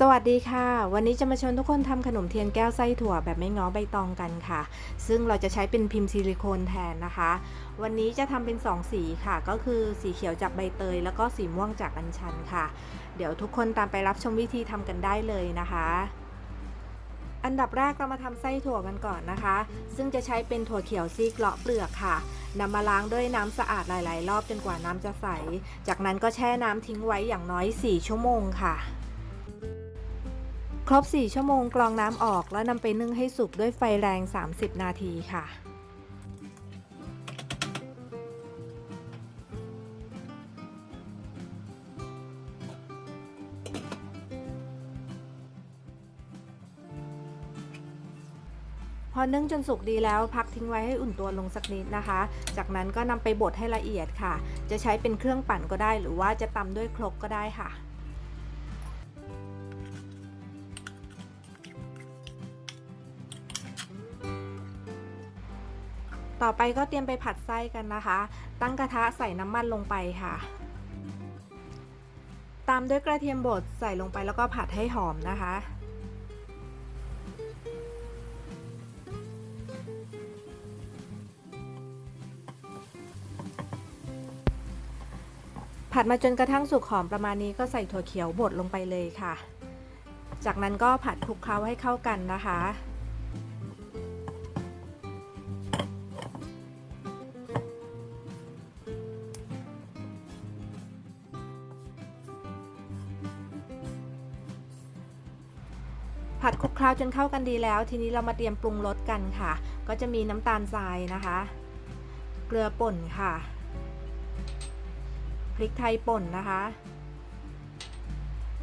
สวัสดีค่ะ วันนี้จะมาชวนทุกคนทำขนมเทียนแก้วไส้ถั่วแบบไม่ง้อใบตองกันค่ะ ซึ่งเราจะใช้เป็นพิมพ์ซิลิโคนแทนนะคะ วันนี้จะทำเป็น 2 สีค่ะ ก็คือสีเขียวจากใบเตย แล้วก็สีม่วงจากอัญชันค่ะ เดี๋ยวทุกคนตามไปรับชมวิธีทำกันได้เลยนะคะ อันดับแรกเรามาทำไส้ถั่วกันก่อนนะคะ ซึ่งจะใช้เป็นถั่วเขียวซีกเลาะเปลือกค่ะนำมาล้างด้วยน้ำสะอาดหลาย ๆ รอบจนกว่าน้ำจะใส จากนั้นก็แช่น้ำทิ้งไว้อย่างน้อย 4 ชั่วโมงค่ะ ครบ 4 ชั่วโมงกรองน้ำออกแล้วนำไปนึ่งให้สุกด้วยไฟแรง 30 นาทีค่ะ พอนึ่งจนสุกดีแล้วพักทิ้งไว้ให้อุ่นตัวลงสักนิดนะคะ จากนั้นก็นำไปบดให้ละเอียดค่ะ จะใช้เป็นเครื่องปั่นก็ได้ หรือว่าจะตำด้วยครกก็ได้ค่ะ ต่อไปก็เตรียมไปผัดไส้กันนะคะ ตั้งกระทะใส่น้ำมันลงไปค่ะ ตามด้วยกระเทียมบดใส่ลงไปแล้วก็ผัดให้หอมนะคะผัดมาจนกระทั่งสุกหอมประมาณนี้ก็ใส่ถั่วเขียวบดลงไปเลยค่ะ จากนั้นก็ผัดคลุกเคล้าให้เข้ากันนะคะ ผัดคลุกเคล้าจนเข้ากันดีแล้ว ทีนี้เรามาเตรียมปรุงรสกันค่ะ ก็จะมีน้ำตาลทรายนะคะ เกลือป่นค่ะ พริกไทยป่นนะคะ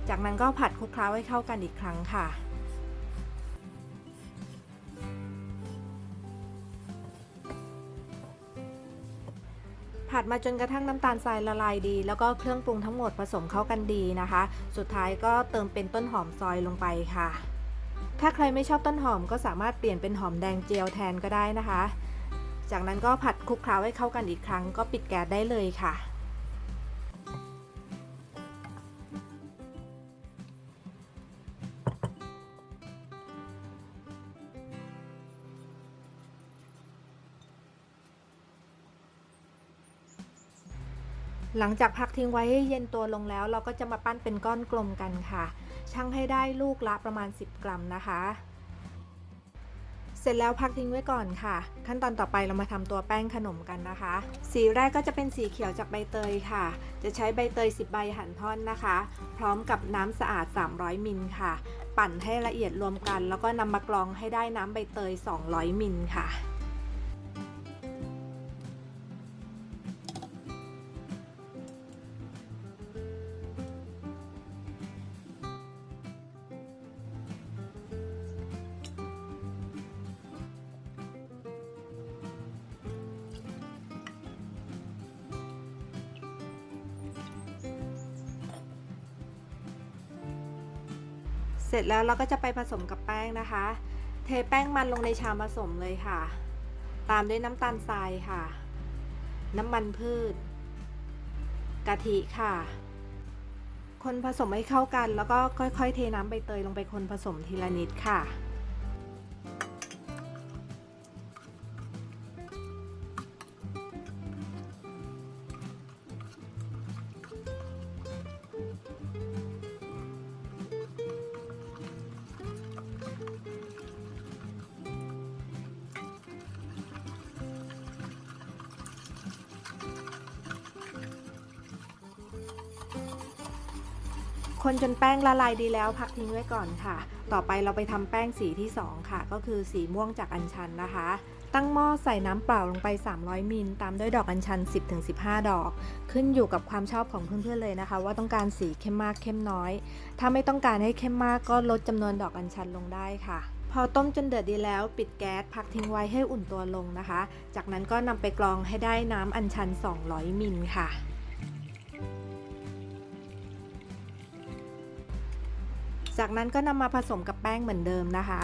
จากนั้นก็ผัดคลุกเคล้าให้เข้ากันอีกครั้งค่ะผัดมาจนกระทั่งน้ำตาลทรายละลายดี แล้วก็เครื่องปรุงทั้งหมดผสมเข้ากันดีนะคะ สุดท้ายก็เติมเป็นต้นหอมซอยลงไปค่ะ ถ้าใครไม่ชอบต้นหอมก็สามารถเปลี่ยนเป็นหอมแดงเจียวแทนก็ได้นะคะ จากนั้นก็ผัดคลุกเคล้าให้เข้ากันอีกครั้ง ก็ปิดแก๊สได้เลยค่ะหลังจากพักทิ้งไว้ให้เย็นตัวลงแล้ว เราก็จะมาปั้นเป็นก้อนกลมกันค่ะ ชั่งให้ได้ลูกละประมาณ 10 กรัมนะคะ เสร็จแล้วพักทิ้งไว้ก่อนค่ะ ขั้นตอนต่อไปเรามาทำตัวแป้งขนมกันนะคะ สีแรกก็จะเป็นสีเขียวจากใบเตยค่ะ จะใช้ใบเตย 10 ใบหั่นท่อนนะคะ พร้อมกับน้ำสะอาด 300 มิลค่ะ ปั่นให้ละเอียดรวมกัน แล้วก็นำมากรองให้ได้น้ำใบเตย 200 มิลค่ะ สร็จแล้วเราก็จะไปผสมกับแป้งนะคะ เทแป้งมันลงในชามผสมเลยค่ะ ตามด้วยน้ำตาลทรายค่ะ น้ำมันพืช กะทิค่ะ คนผสมให้เข้ากัน แล้วก็ค่อยๆ เทน้ำใบเตยลงไปคนผสมทีละนิดค่ะ คนจนแป้งละลายดีแล้วพักทิ้งไว้ก่อนค่ะ ต่อไปเราไปทำแป้งสีที่ 2 ค่ะ ก็คือสีม่วงจากอัญชันนะคะ ตั้งหม้อใส่น้ำเปล่าลงไป 300มิลตามด้วยดอกอัญชัน 10-15 ดอก ขึ้นอยู่กับความชอบของเพื่อนๆเลยนะคะ ว่าต้องการสีเข้มมากเข้มน้อย ถ้าไม่ต้องการให้เข้มมากก็ลดจำนวนดอกอัญชันลงได้ค่ะพอต้มจนเดือดดีแล้วปิดแก๊สพักทิ้งไว้ให้อุ่นตัวลงนะคะ จากนั้นก็นำไปกรองให้ได้น้ำอัญชัน 200มิลค่ะ จากนั้นก็นำมาผสมกับแป้งเหมือนเดิมนะคะ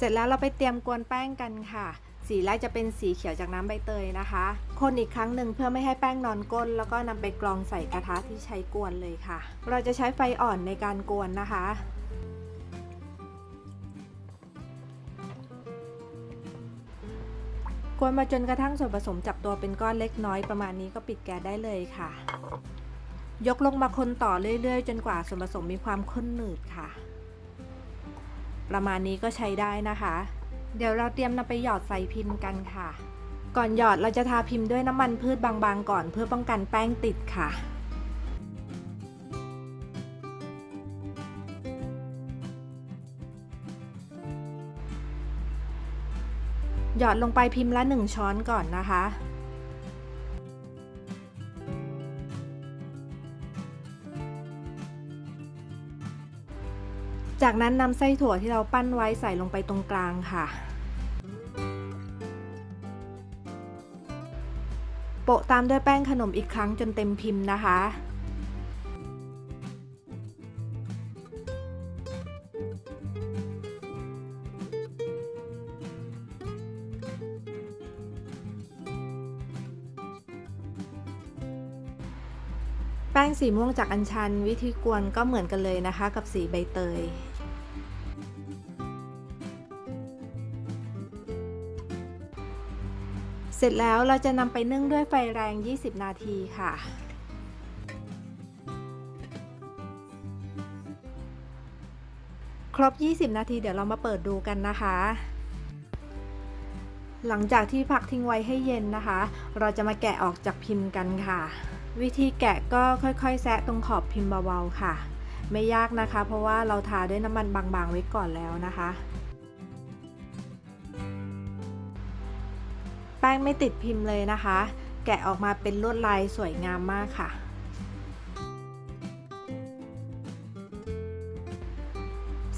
เสร็จแล้วเราไปเตรียมกวนแป้งกันค่ะ สีแรกจะเป็นสีเขียวจากน้ำใบเตยนะคะ คนอีกครั้งหนึ่งเพื่อไม่ให้แป้งนอนก้น แล้วก็นำไปกรองใส่กระทะที่ใช้กวนเลยค่ะ เราจะใช้ไฟอ่อนในการกวนนะคะกวนมาจนกระทั่งส่วนผสมจับตัวเป็นก้อนเล็กน้อยประมาณนี้ก็ปิดแก๊สได้เลยค่ะ ยกลงมาคนต่อเรื่อยๆ จนกว่าส่วนผสมมีความข้นหนืดค่ะ ประมาณนี้ก็ใช้ได้นะคะ เดี๋ยวเราเตรียมนำไปหยอดใส่พิมพ์กันค่ะ ก่อนหยอดเราจะทาพิมพ์ด้วยน้ำมันพืชบางๆ ก่อนเพื่อป้องกันแป้งติดค่ะหยอดลงไปพิมพ์ละ 1 ช้อนก่อนนะคะ จากนั้นนำไส้ถั่วที่เราปั้นไว้ใส่ลงไปตรงกลางค่ะ โปะตามด้วยแป้งขนมอีกครั้งจนเต็มพิมพ์นะคะแป้งสีม่วงจากอัญชันวิธีกวนก็เหมือนกันเลยนะคะ กับสีใบเตย เสร็จแล้วเราจะนำไปนึ่งด้วยไฟแรง 20 นาทีค่ะ ครบ 20 นาทีเดี๋ยวเรามาเปิดดูกันนะคะ หลังจากที่พักทิ้งไว้ให้เย็นนะคะ เราจะมาแกะออกจากพิมพ์กันค่ะ วิธีแกะก็ค่อยๆ แซะตรงขอบพิมพ์เบาๆค่ะ ไม่ยากนะคะ เพราะว่าเราทาด้วยน้ำมันบางๆไว้ก่อนแล้วนะคะ ป้งไม่ติดพิมพ์เลยนะคะ แกะออกมาเป็นลวดลายสวยงามมากค่ะ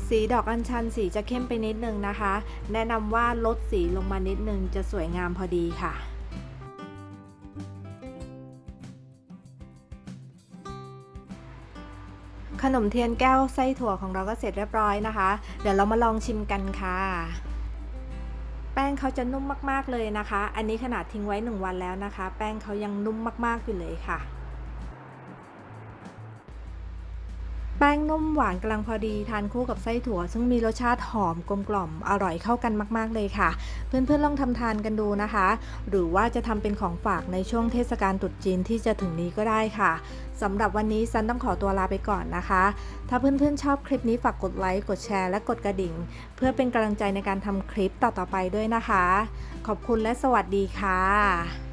สีดอกอัญชันสีจะเข้มไปนิดนึงนะคะ แนะนำว่าลดสีลงมานิดนึงจะสวยงามพอดีค่ะขนมเทียนแก้วไส้ถั่วของเราก็เสร็จเรียบร้อยนะคะ เดี๋ยวเรามาลองชิมกันค่ะ ป้งเขาจะนุ่มมากๆเลยนะคะ อันนี้ขนาดทิ้งไว้ 1 วันแล้วนะคะ แป้งเขายังนุ่มมากๆอยู่เลยค่ะ แป้งนุ่มหวานกำลังพอดีทานคู่กับไส้ถั่ว ซึ่งมีรสชาติหอมกลมกล่อมอร่อยเข้ากันมาก ๆ เลยค่ะ เพื่อนๆลองทำทานกันดูนะคะ หรือว่าจะทำเป็นของฝากในช่วงเทศกาลตรุษจีนที่จะถึงนี้ก็ได้ค่ะสำหรับวันนี้ซันต้องขอตัวลาไปก่อนนะคะ ถ้าเพื่อนๆชอบคลิปนี้ฝากกดไลค์กดแชร์และกดกระดิ่ง เพื่อเป็นกำลังใจในการทำคลิปต่อๆไปด้วยนะคะ ขอบคุณและสวัสดีค่ะ